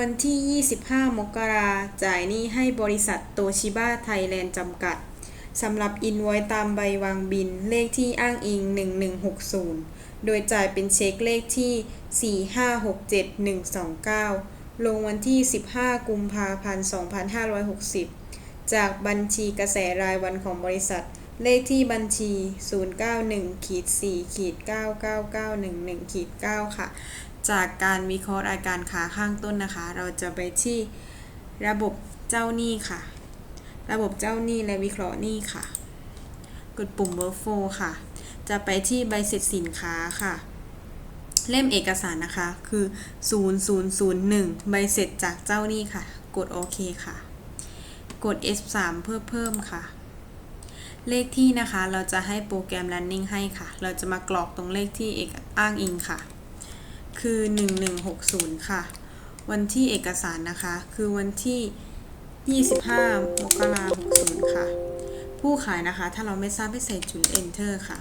วันที่ 25 มกราจ่ายหนี้ให้บริษัทโตชิบะไทยแลนด์จำกัด สำหรับอินไว้ตามใบวางบินเลขที่อ้างอิง 1160 โดยจ่ายเป็นเช็คเลขที่ 4567129 ลงวันที่ 15 กุมภาพันธ์ 2560 จากบัญชีกระแสรายวันของบริษัท เลขที่บัญชี 091ขีด4ขีด99911ขีด9ค่ะ จากการวิเคราะห์ราการค้าข้างต้นนะคะ เราจะไปที่ระบบเจ้าหนี้ค่ะ ระบบเจ้าหนี้และวิเคราะห์หนี้ค่ะ กดปุ่ม workflow ค่ะ จะไปที่ใบเสร็จสินค้าค่ะ เล่มเอกสารนะคะคือ 0001 ใบเสร็จจากเจ้าหนี้ค่ะ กดโอเคค่ะ กด F3 เพื่อเพิ่มค่ะ เลขที่นะคะ เราจะให้โปรแกรม running ให้ค่ะ เราจะมากรอกตรงเลขที่เอกอ้างอิงค่ะ คือ 1160 ค่ะ วันที่เอกสารนะคะ คือวันที่ 25 มกราคม 60 ค่ะ ผู้ขายนะคะ ถ้าเราไม่ทราบให้ใส่จุด enter ค่ะ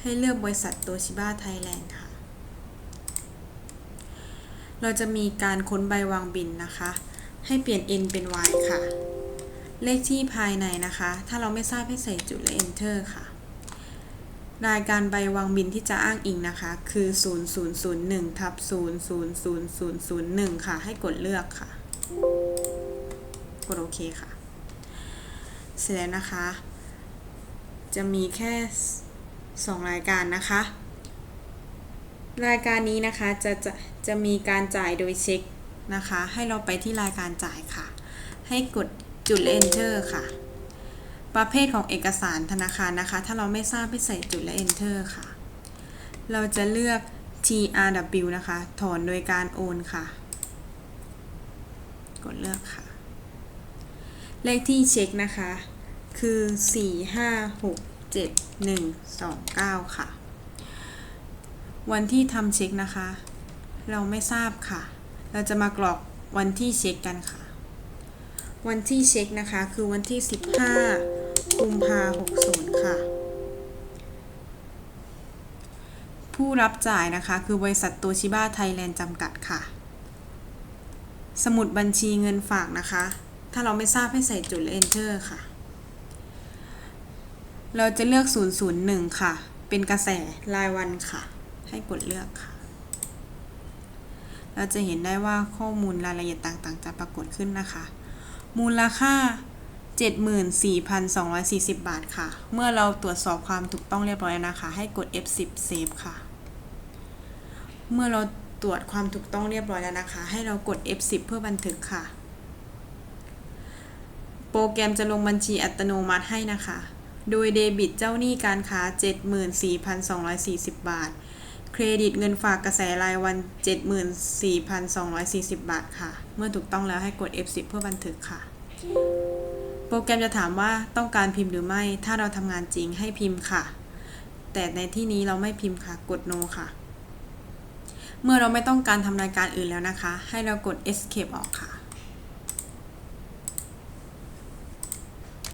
ให้เลือกบริษัทโตชิบะไทยแลนด์ค่ะ เราจะมีการค้นใบวางบินนะคะ ให้เปลี่ยน n เป็น y ค่ะ เลขที่ภายในนะคะ ถ้าเราไม่ทราบให้ใส่จุดและ enter ค่ะ รายการใบวางบินที่จะอ้างอิงนะคะ คือ 0001ทับ000001 ค่ะ ให้กดเลือกค่ะ กดโอเคค่ะ เสร็จแล้วนะคะ จะมีแค่ 2 รายการนะคะ รายการนี้นะคะจะจะจะมีการจ่ายโดยเช็คนะคะ ให้เราไปที่รายการจ่ายค่ะ ให้กด จุด enter ค่ะ ประเภทของเอกสารธนาคารนะคะ ถ้าเราไม่ทราบให้ใส่จุดและ enter ค่ะ เราจะเลือก TRW นะคะ ถอนโดยการโอนค่ะ กดเลือกค่ะ เลขที่เช็คนะคะ คือ 4567129 ค่ะ วันที่ทำเช็คนะคะ เราไม่ทราบค่ะ เราจะมากรอกวันที่เช็คกันค่ะ วันที่เช็คนะคะ คือวันที่ 15 กุมภา60ค่ะ ผู้รับจ่ายนะคะ คือบริษัทโตชิบะไทยแลนด์จำกัดค่ะ สมุดบัญชีเงินฝากนะคะ ถ้าเราไม่ทราบให้ใส่จุดและ enter ค่ะ เราจะเลือก 001 ค่ะ เป็นกระแสรายวันค่ะ ให้กดเลือกค่ะเราจะเห็นได้ว่าข้อมูลรายละเอียดต่างๆ จะปรากฏขึ้นนะคะ มูลค่า 74,240 บาทค่ะ เมื่อเราตรวจสอบความถูกต้องเรียบร้อยแล้วนะคะ ให้กด F10 Save ค่ะ เมื่อเราตรวจความถูกต้องเรียบร้อยแล้วนะคะ ให้เรากด F10 เพื่อบันทึกค่ะ โปรแกรมจะลงบัญชีอัตโนมัติให้นะคะ โดยเดบิตเจ้าหนี้การค้า 74,240 บาท เครดิตเงินฝากกระแสรายวัน 74,240 บาทค่ะ เมื่อถูกต้องแล้วให้กด F10 เพื่อบันทึกค่ะ โปรแกรมจะถามว่าต้องการพิมพ์หรือไม่ ถ้าเราทำงานจริงให้พิมพ์ค่ะ แต่ในที่นี้เราไม่พิมพ์ค่ะ กด no ค่ะ เมื่อเราไม่ต้องการทำรายการอื่นแล้วนะคะ ให้เรากด escape ออกค่ะ